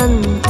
嗯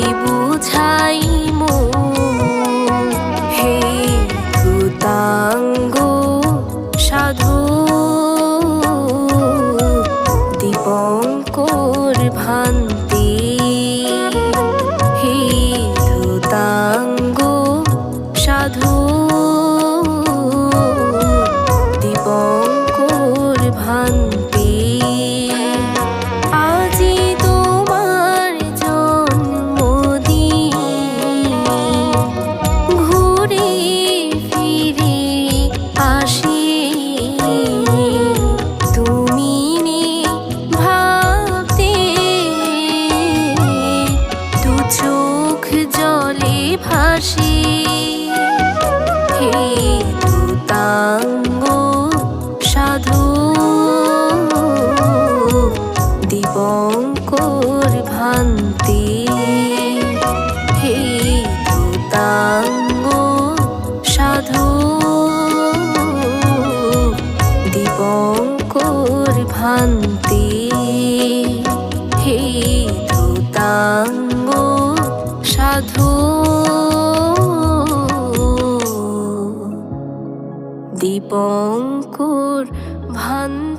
一步。ভালোবাসি হে তুতাঙ্গ সাধু দীপঙ্কর ভান্তি। হে তুতাঙ্গ সাধু দীপঙ্কর ভান্তি। হে ধুতাঙ্গ সাধু। দীপঙ্কর ভান্ড